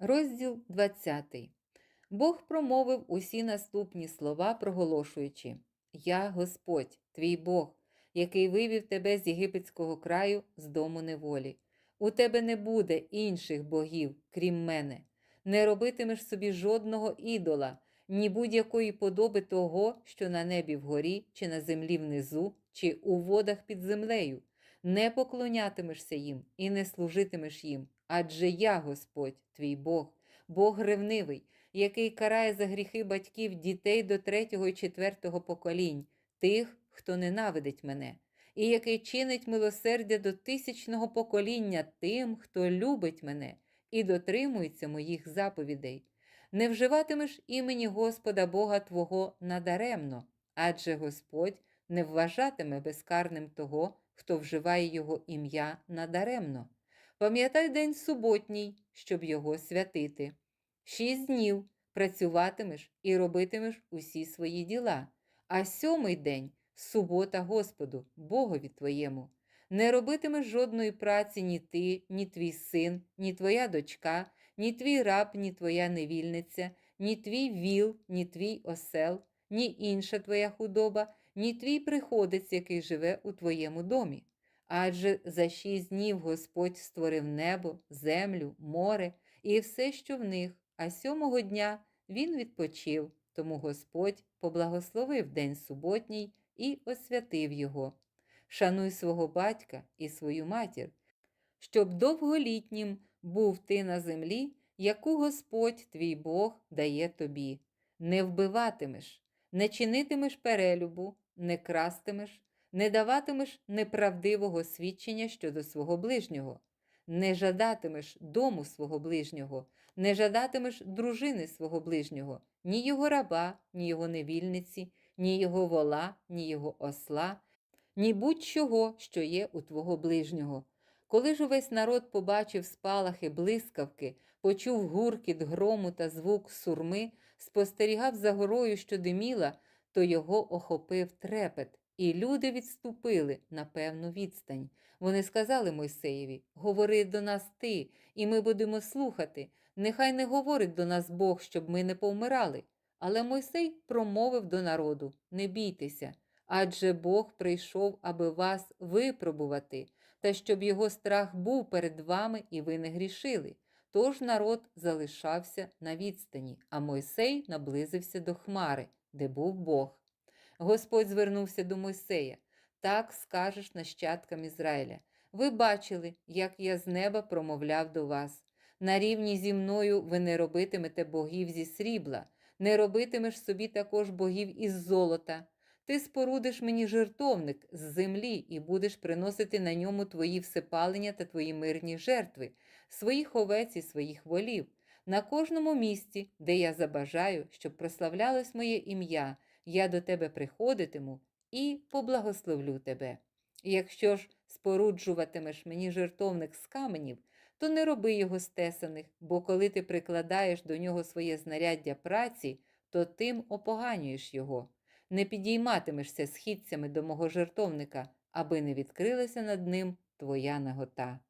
Розділ 20. Бог промовив усі наступні слова, проголошуючи: Я Господь, твій Бог, який вивів тебе з єгипетського краю з дому неволі. У тебе не буде інших богів, крім мене. Не робитимеш собі жодного ідола, ні будь-якої подоби того, що на небі вгорі, чи на землі внизу, чи у водах під землею. Не поклонятимешся їм і не служитимеш їм, адже я Господь, твій Бог, Бог ревнивий, який карає за гріхи батьків дітей до третього і четвертого поколінь, тих, хто ненавидить мене, і який чинить милосердя до тисячного покоління тим, хто любить мене і дотримується моїх заповідей. Не вживатимеш імені Господа Бога Твого надаремно, адже Господь не вважатиме безкарним того, хто вживає його ім'я надаремно. Пам'ятай день суботній, щоб його святити. Шість днів працюватимеш і робитимеш усі свої діла, а сьомий день субота Господу, Богові твоєму. Не робитимеш жодної праці ні ти, ні твій син, ні твоя дочка, ні твій раб, ні твоя невільниця, ні твій віл, ні твій осел, ні інша твоя худоба, ні твій приходець, який живе у твоєму домі. Адже за шість днів Господь створив небо, землю, море і все, що в них, а сьомого дня він відпочив, тому Господь поблагословив день суботній і освятив його. Шануй свого батька і свою матір, щоб довголітнім був ти на землі, яку Господь твій Бог дає тобі. Не вбиватимеш, не чинитимеш перелюбу, не крастимеш, не даватимеш неправдивого свідчення щодо свого ближнього, не жадатимеш дому свого ближнього, не жадатимеш дружини свого ближнього, ні його раба, ні його невільниці, ні його вола, ні його осла, ні будь-чого, що є у твого ближнього. Коли ж увесь народ побачив спалахи блискавки, почув гуркіт грому та звук сурми, спостерігав за горою, що диміла, то його охопив трепет, і люди відступили на певну відстань. Вони сказали Мойсеєві: Говори до нас ти, і ми будемо слухати. Нехай не говорить до нас Бог, щоб ми не повмирали. Але Мойсей промовив до народу: Не бійтеся, адже Бог прийшов, аби вас випробувати, та щоб його страх був перед вами, і ви не грішили. Тож народ залишався на відстані, а Мойсей наблизився до Хмари, де був Бог. Господь звернувся до Мойсея. Так скажеш нащадкам Ізраїля. Ви бачили, як я з неба промовляв до вас. На рівні зі мною ви не робитимете богів зі срібла, не робитимеш собі також богів із золота. Ти спорудиш мені жертовник з землі і будеш приносити на ньому твої всепалення та твої мирні жертви, своїх овець і своїх волів, на кожному місці, де я забажаю, щоб прославлялось моє ім'я, я до тебе приходитиму і поблагословлю тебе. Якщо ж споруджуватимеш мені жертовник з каменів, то не роби його стесаних, бо коли ти прикладаєш до нього своє знаряддя праці, то тим опоганюєш його. Не підійматимешся східцями до мого жертовника, аби не відкрилася над ним твоя нагота.